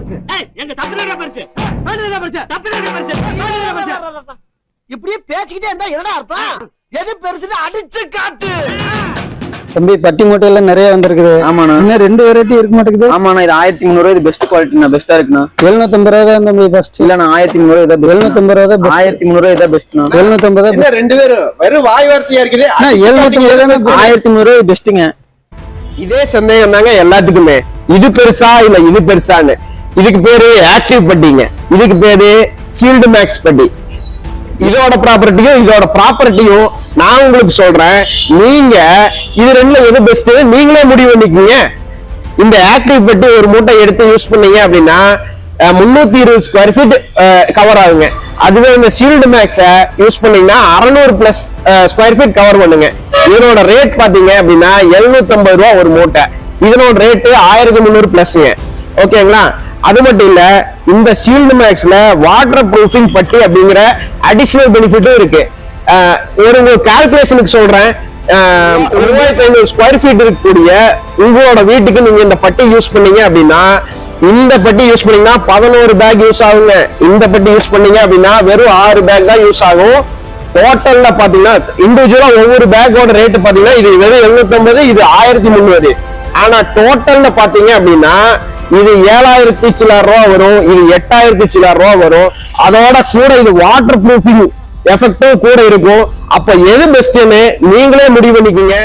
பெருசு. ஏய், எங்க தம்பிதான்டா பெருசு. வேண்டியதுதான் பெருசு. தம்பிதான்டா பெருசு. வேண்டியதுதான் பெருசு. இப்படியே பேசிக்கிட்டே இருந்தா என்னடா அர்த்தம்? எது பெருசுன்னு அடிச்சு காட்டு. தம்பி பட்டி மூட்டையெல்லாம் நிறைய வந்திருக்குது. ஆமாண்ணா. இன்னும் ரெண்டு வெரைட்டி இருக்க மாட்டேங்குது. ஆமாண்ணா இது ஆயிரத்தி முந்நூறு இது பெஸ்ட் குவாலிட்டிண்ணா பெஸ்டா இருக்குண்ணா. எழுநூத்தம்பது ரூபா தான் தம்பி ஃபர்ஸ்ட் இல்லண்ணா ஆயிரத்தி முந்நூறு இதான். எழுநூத்தம்பது ரூபா தான் ஆயிரத்தி முந்நூறு இதான் பெஸ்ட்ண்ணா எழுநூத்தம்பது ரூபா ரெண்டு பேரும் வெறும் வாய் வார்த்தையா இருக்குது? எழுநூத்தம்பது ஆயிரத்தி முந்நூறு பெஸ்ட்டுங்க இதே சந்தேகம் தாங்க எல்லாத்துக்குமே. இது பெருசா இல்ல இது பெருசான்னு. இதுக்கு பேரு ஆக்டிவ் பட்டிங்க இதுக்கு பேரு சீல்டு மேக்ஸ் பட்டி இதோட ப்ராப்பர்ட்டியும் இதோட ப்ராப்பர்ட்டியும் நான் உங்களுக்கு சொல்றேன். நீங்க இது ரெண்டுல எது பெஸ்ட் நீங்களே முடிவு பண்ணிக்கீங்க. இந்த ஆக்டிவ் பட்டி ஒரு மூட்டை எடுத்து யூஸ் பண்ணீங்க அப்படின்னா முன்னூத்தி இருபது ஸ்கொயர் ஃபீட் கவர் ஆகுங்க. அதுவே இந்த ஷீல்டு மேக்ஸ யூஸ் பண்ணீங்கன்னா அறநூறு பிளஸ் ஸ்கொயர் ஃபீட் கவர் பண்ணுங்க. இதனோட ரேட் பாத்தீங்க அப்படின்னா 750 ரூபா ஒரு மூட்டை. இதனோட ரேட்டு ஆயிரத்தி முந்நூறு பிளஸ்ங்க ஓகேங்களா அது மட்டும் இல்ல இந்த ஷீல்டு மேக்ஸ்ல வாட்டர் ப்ரூஃபிங் பட்டி அப்படிங்கிற அடிஷனல் பெனிஃபிட்டும் இருக்கு. ஒரு ஒரு கால்குலேஷனுக்கு சொல்றேன். அஹ் மூவாயிரத்தி ஐநூறு ஸ்கொயர் ஃபீட் இருக்கக்கூடிய உங்களோட வீட்டுக்கு நீங்க இந்த பட்டி யூஸ் பண்ணீங்க அப்படின்னா இந்த பட்டி யூஸ் பண்ணீங்கன்னா பதினோரு பேக் யூஸ் ஆகுங்க. இந்த பட்டி யூஸ் பண்ணீங்க அப்படின்னா வெறும் ஆறு பேக் தான் யூஸ் ஆகும். டோட்டல்ல பாத்தீங்கன்னா இண்டிவிஜுவலா ஒவ்வொரு பேக்கோட ரேட் பாத்தீங்கன்னா இது வெறும் 750 இது ஆயிரத்தி முந்நூறு. ஆனா டோட்டல்ல பாத்தீங்க அப்படின்னா இது ஏழாயிரத்தி சில்லற ரூபா வரும் இது எட்டாயிரத்தி சில்லற ரூபா வரும். அதோட கூட இது வாட்டர் ப்ரூஃபிங் எஃபெக்டும் கூட இருக்கும். அப்ப எது பெஸ்ட்னு நீங்களே முடிவு பண்ணிக்கோங்க.